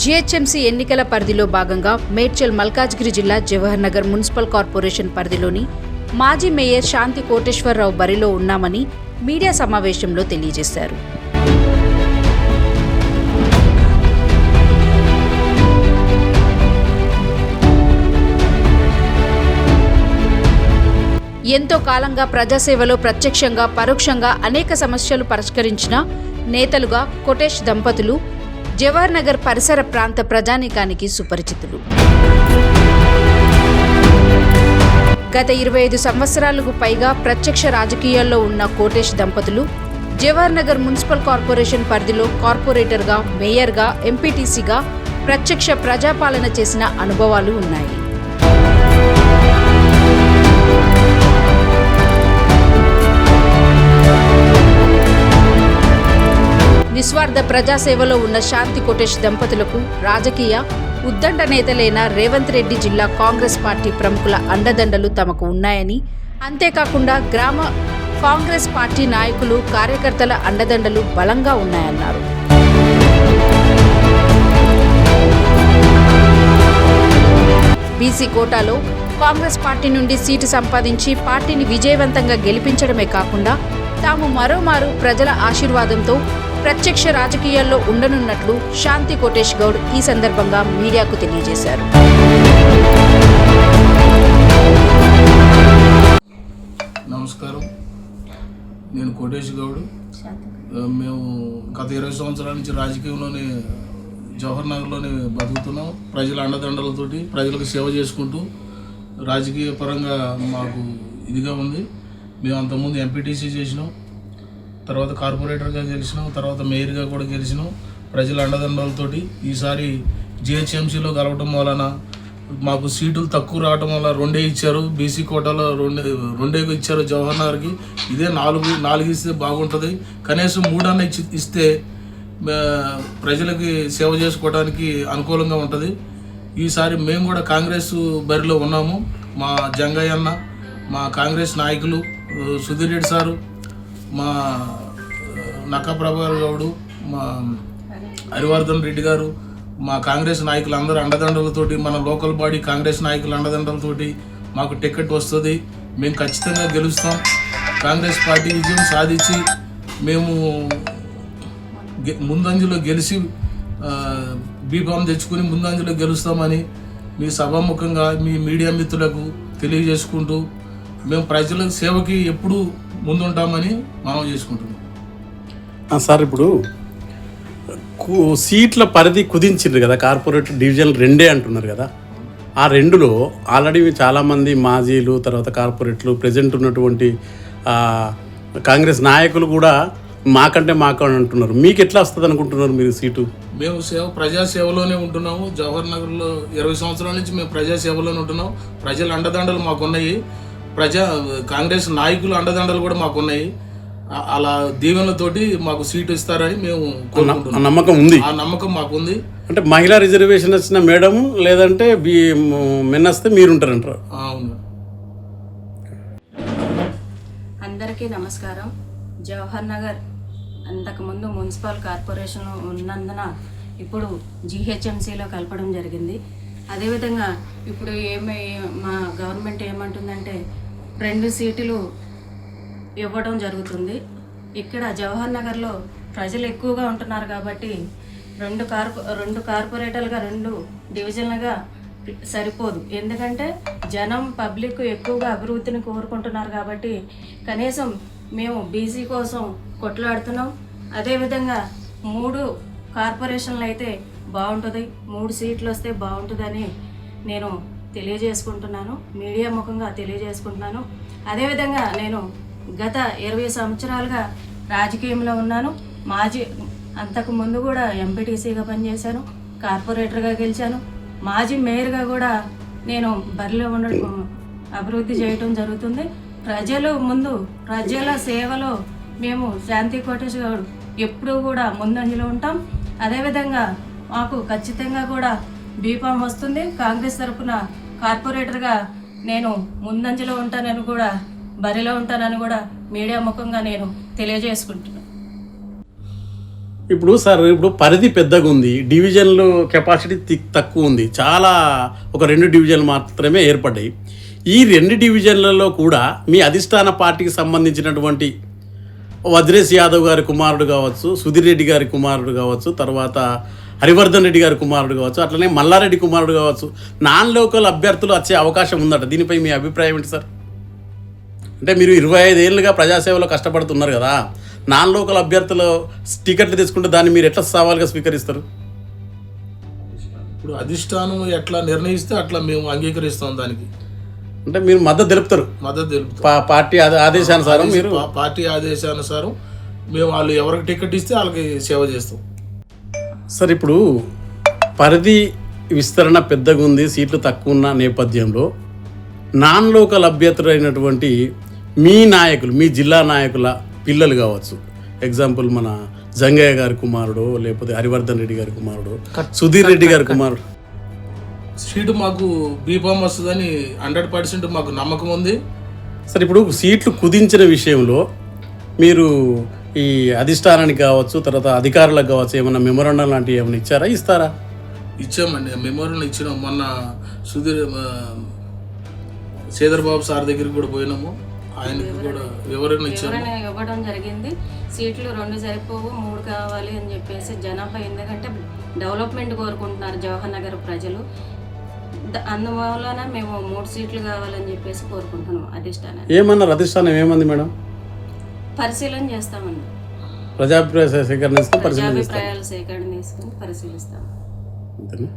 GHMC ఎన్నికల పరిధిలో భాగంగా మేడ్చల్ మల్కాజ్గిరి జిల్లా జవహర్ నగర్ మున్సిపల్ కార్పొరేషన్ పరిధిలోని మాజీ మేయర్ శాంతి కోటేశ్వరరావు బరిలో ఉన్నామని మీడియా సమావేశంలో తెలియజేశారు. ఎంతో కాలంగా ప్రజాసేవలో ప్రత్యక్షంగా పరోక్షంగా అనేక సమస్యలు పరిష్కరించిన నేతలుగా కొటేష్ దంపతులు జవహర్ నగర్ పరిసర ప్రాంత ప్రజానీకానికి సుపరిచితులు. గత ఇరవై ఐదు సంవత్సరాలకు పైగా ప్రత్యక్ష రాజకీయాల్లో ఉన్న కోటేష్ దంపతులు జవహర్ నగర్ మున్సిపల్ కార్పొరేషన్ పరిధిలో కార్పొరేటర్గా మేయర్గా ఎంపీటీసీగా ప్రత్యక్ష ప్రజాపాలన చేసిన అనుభవాలు ఉన్నాయి. నిస్వార్థ ప్రజాసేవలో ఉన్న శాంతి కోటేష్ దంపతులకు రాజకీయ ఉద్దండ నేతలైన రేవంత్ రెడ్డి జిల్లా కాంగ్రెస్ పార్టీ ప్రముఖుల అండదండలు తమకు ఉన్నాయని అంతేకాకుండా గ్రామ కాంగ్రెస్ పార్టీ నాయకులు కార్యకర్తల అండదండలు బలంగా ఉన్నాయన్నారు. బీసీ కోటాలో కాంగ్రెస్ పార్టీ నుండి సీటు సంపాదించి పార్టీని విజయవంతంగా గెలిపించడమే కాకుండా తాము మరోమారు ప్రజల ఆశీర్వాదంతో ప్రత్యక్ష రాజకీయాల్లో ఉండనున్నట్లు శాంతి కోటేష్ గౌడ్ ఈ సందర్భంగా మీడియాకు తెలియజేశారు. నమస్కారం. నేను కోటేష్ గౌడ్. మేము గత ఇరవై సంవత్సరాల నుంచి రాజకీయంలోనే జవహర్ నగర్లోనే బతుకుతున్నాం. ప్రజల అండదండలతోటి ప్రజలకు సేవ చేసుకుంటూ రాజకీయ పరంగా మాకు ఇదిగా ఉంది. మేము అంతకుముందు ఎంపీటీసీ చేసినాం. తర్వాత కార్పొరేటర్గా గెలిచినాం తర్వాత మేయర్గా కూడా గెలిచినాం. ప్రజల అండదండలతోటి ఈసారి జిహెచ్ఎంసీలో కలవటం వలన మాకు సీటులు తక్కువ రావటం వల్ల రెండే ఇచ్చారు. బీసీ కోటాలో రెండే రెండే ఇచ్చారు జవహర్ నగర్కి ఇదే నాలుగు నాలుగు ఇస్తే బాగుంటుంది. కనీసం మూడన్న ఇచ్చి ఇస్తే ప్రజలకి సేవ చేసుకోవడానికి అనుకూలంగా ఉంటుంది. ఈసారి మేము కూడా కాంగ్రెస్ బరిలో ఉన్నాము. మా జంగయ్య అన్న మా కాంగ్రెస్ నాయకులు సుధీర్ రెడ్డి సారు మా నక్క ప్రభాకర్ గౌడు మా హరివర్ధన్ రెడ్డి గారు మా కాంగ్రెస్ నాయకులు అందరూ అండదండలతోటి మన లోకల్ బాడీ కాంగ్రెస్ నాయకుల అండదండలతోటి మాకు టికెట్ వస్తుంది. మేము ఖచ్చితంగా గెలుస్తాం. కాంగ్రెస్ పార్టీ విజయం సాధించి మేము ముందంజలో గెలిచి బీఫామ్ తెచ్చుకుని ముందంజలో గెలుస్తామని మీ సభాముఖంగా మీ మీడియా మిత్రులకు తెలియజేసుకుంటూ మేము ప్రజల సేవకి ఎప్పుడూ ముందుంటామని మనం చేసుకుంటున్నాం. సార్ ఇప్పుడు సీట్ల పరిధి కుదించిండ్రు కదా కార్పొరేట్ డివిజన్ రెండే అంటున్నారు కదా. ఆ రెండులో ఆల్రెడీ చాలామంది మాజీలు తర్వాత కార్పొరేట్లు ప్రజెంట్ ఉన్నటువంటి కాంగ్రెస్ నాయకులు కూడా మాకంటే మాకు అని అంటున్నారు. మీకు ఎట్లా వస్తుంది అనుకుంటున్నారు మీరు సీటు? మేము సేవ ప్రజా సేవలోనే ఉంటున్నాము. జవహర్ నగర్లో ఇరవై సంవత్సరాల నుంచి మేము ప్రజా సేవలోనే ఉంటున్నాం. ప్రజల అండదండలు మాకున్నాయి. ప్రజా కాంగ్రెస్ నాయకుల అండదండలు కూడా మాకున్నాయి. అలా దీవెనలతోటి మాకు సీటు ఇస్తారని మేము కోరుకుంటున్నాం. నమ్మకం ఉంది. ఆ నమ్మకం మాకుంది. అంటే మహిళా రిజర్వేషన్ వచ్చిన మేడం లేదంటే బి మెన్ వస్తే మీరు ఉంటారంటారు ఆ, అవును. అందరికీ నమస్కారం. జవహర్ నగర్ అంతకుముందు మున్సిపల్ కార్పొరేషన్ ఉన్నందున ఇప్పుడు జీహెచ్ఎంసీలో కలపడం జరిగింది. అదేవిధంగా ఇప్పుడు ఏమై మా గవర్నమెంట్ ఏమంటుందంటే రెండు సీటులు ఇవ్వడం జరుగుతుంది. ఇక్కడ జవహర్ నగర్లో ప్రజలు ఎక్కువగా ఉంటున్నారు కాబట్టి రెండు కార్పొ రెండు కార్పొరేటర్లుగా రెండు డివిజన్లుగా సరిపోదు. ఎందుకంటే జనం పబ్లిక్ ఎక్కువగా అభివృద్ధిని కోరుకుంటున్నారు కాబట్టి కనీసం మేము బీసీ కోసం కొట్లాడుతున్నాం. అదేవిధంగా మూడు కార్పొరేషన్లు అయితే బాగుంటుంది. మూడు సీట్లు వస్తే బాగుంటుందని నేను తెలియజేసుకుంటున్నాను. మీడియా ముఖంగా తెలియజేసుకుంటున్నాను. అదేవిధంగా నేను గత ఇరవై సంవత్సరాలుగా రాజకీయంలో ఉన్నాను. మాజీ అంతకు ముందు కూడా ఎంపీటీసీగా పనిచేశాను. కార్పొరేటర్గా గెలిచాను. మాజీ మేయర్గా కూడా నేను బరిలో ఉండడం అభివృద్ధి చేయటం జరుగుతుంది. ప్రజలు ముందు ప్రజల సేవలో మేము శాంతి కోటేష్ గౌడ్ ఎప్పుడూ కూడా ముందంజలో ఉంటాం. అదేవిధంగా మాకు ఖచ్చితంగా కూడా బీఫామ్ వస్తుంది. కాంగ్రెస్ తరఫున కార్పొరేటర్గా నేను ముందంజలో ఉంటానని కూడా బరిలో ఉంటానని కూడా మీడియా ముఖంగా నేను తెలియజేసుకుంటున్నాను ఇప్పుడు సార్ ఇప్పుడు పరిధి పెద్దగా ఉంది. డివిజన్లు కెపాసిటీ తక్కువ ఉంది. చాలా ఒక రెండు డివిజన్లు మాత్రమే ఏర్పడ్డాయి. ఈ రెండు డివిజన్లలో కూడా మీ అధిష్టాన పార్టీకి సంబంధించినటువంటి వజ్రేష్ యాదవ్ గారి కుమారుడు కావచ్చు సుధీర్ రెడ్డి గారి కుమారుడు కావచ్చు తర్వాత హరివర్ధన్ రెడ్డి గారి కుమారుడు కావచ్చు అట్లనే మల్లారెడ్డి కుమారుడు కావచ్చు నాన్ లోకల్ అభ్యర్థులు వచ్చే అవకాశం ఉందట. దీనిపై మీ అభిప్రాయం ఏంటి సార్? అంటే మీరు ఇరవై ఐదేళ్ళుగా ప్రజాసేవలో కష్టపడుతున్నారు కదా నాన్ లోకల్ అభ్యర్థులు టికెట్లు తీసుకుంటే దాన్ని మీరు ఎట్లా సవాల్గా స్వీకరిస్తారు? ఇప్పుడు అధిష్టానం ఎట్లా నిర్ణయిస్తే అట్లా మేము అంగీకరిస్తాం దానికి. అంటే మీరు మద్దతు తెలుపుతారు. మద్దతు తెలుపుతాం. పా- పార్టీ ఆదే- ఆదేశానుసారం మీరు పార్టీ ఆదేశానుసారం మేము వాళ్ళు ఎవరికి టికెట్ ఇస్తే వాళ్ళకి సేవ చేస్తాం. సార్ ఇప్పుడు పరిధి విస్తరణ పెద్దగా ఉంది సీట్లు తక్కువ ఉన్న నేపథ్యంలో నాన్ లోకల్ అభ్యర్థులైనటువంటి మీ నాయకులు మీ జిల్లా నాయకుల పిల్లలు కావచ్చు. ఎగ్జాంపుల్ మన జంగయ్య గారి కుమారుడు లేకపోతే హరివర్ధన్ రెడ్డి గారి కుమారుడు సుధీర్ రెడ్డి గారి కుమారుడు. సీటు మాకు బీఫామ్ వస్తుందని హండ్రెడ్ పర్సెంట్ మాకు నమ్మకం ఉంది. సరే ఇప్పుడు సీట్లు కుదించిన విషయంలో మీరు ఈ అధిష్టానానికి కావచ్చు తర్వాత అధికారులకు కావచ్చు ఏమైనా మెమోరండం లాంటివి ఏమైనా ఇచ్చారా? ఇస్తారా? ఇచ్చామండి. మెమోరియల్ ఇచ్చినాం. మొన్న సుధీర్ ఆ, శ్రీధర్ బాబు సార్ దగ్గరికి కూడా పోయినాము. ఆయనకి కూడా వివరణ ఇచ్చాము. ఇవ్వడం జరిగింది. సీట్లు రెండు సరిపోవు మూడు కావాలి అని చెప్పేసి జనాభా ఎందుకంటే డెవలప్మెంట్ కోరుకుంటున్నారు జవహర్ నగర్ ప్రజలు. అందువలన మేము మూడు సీట్లు కావాలని చెప్పేసి కోరుకుంటున్నాం అధిష్టానాన్ని ఏమన్నారు? అధిష్టానం ఏమంది మేడం? పరిశీలన చేస్తామండి. ప్రజాభిప్రాయ సేకరణ పరిశీలన సేకరణ తీసుకుని పరిశీలిస్తాం. అంతేనా?